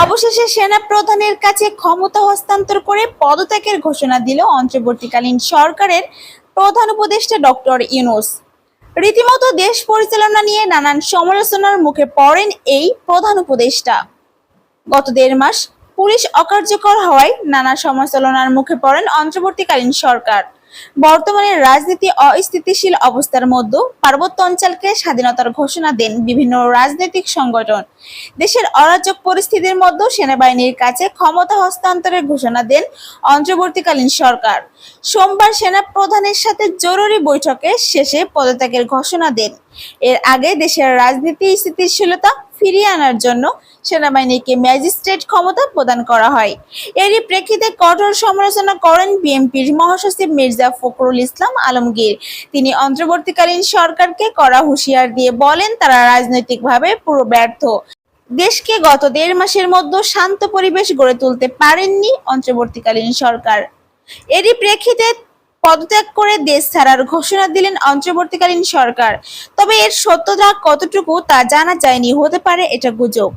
অবশেষে সেনা প্রধানের কাছে ক্ষমতা হস্তান্তর করে পদত্যাগের ঘোষণা দিল অন্তর্বর্তীকালীন সরকারের প্রধান উপদেষ্টা ডক্টর ইউনুস। রীতিমতো দেশ পরিচালনা নিয়ে নানান সমালোচনার মুখে পড়েন এই প্রধান উপদেষ্টা। গত দেড় মাস পুলিশ অকার্যকর হওয়ায় নানা সমালোচনার মুখে পড়েন অন্তর্বর্তীকালীন সরকার। বর্তমানে রাজনীতি অস্থিতিশীল অবস্থার মধ্যে পার্বত্য অঞ্চলকে স্বাধীনতার ঘোষণা দেন বিভিন্ন রাজনৈতিক সংগঠন। দেশের অরাজক পরিস্থিতির মধ্যে সেনাবাহিনীর কাছে ক্ষমতা হস্তান্তরের ঘোষণা দেন অন্তর্বর্তীকালীন সরকার। সোমবার সেনা প্রধানের সাথে জরুরি বৈঠকে শেষে পদত্যাগের ঘোষণা দেন। এর আগে দেশের রাজনীতি স্থিতিশীলতা ফিরিয়ে আনার জন্য সেনাবাহিনীকে ম্যাজিস্ট্রেট ক্ষমতা প্রদান করা হয়। এরই প্রেক্ষিতে কঠোর সমালোচনা করেন বিএনপির মহাসচিব মির্জা ফখরুল ইসলাম আলমগীর। তিনি অন্তর্বর্তীকালীন সরকারকে কড়া হুঁশিয়ার দিয়ে বলেন, তারা রাজনৈতিকভাবে পুরো ব্যর্থ। দেশকে গত দেড় মাসের মধ্যে শান্ত পরিবেশ গড়ে তুলতে পারেননি অন্তর্বর্তীকালীন সরকার। এরই প্রেক্ষিতে পদত্যাগ করে দেশ ছাড়ার ঘোষণা দিলেন অন্তর্বর্তীকালীন সরকার। তবে এর সত্যতা কতটুকু তা জানা যায়নি, হতে পারে এটা গুজব।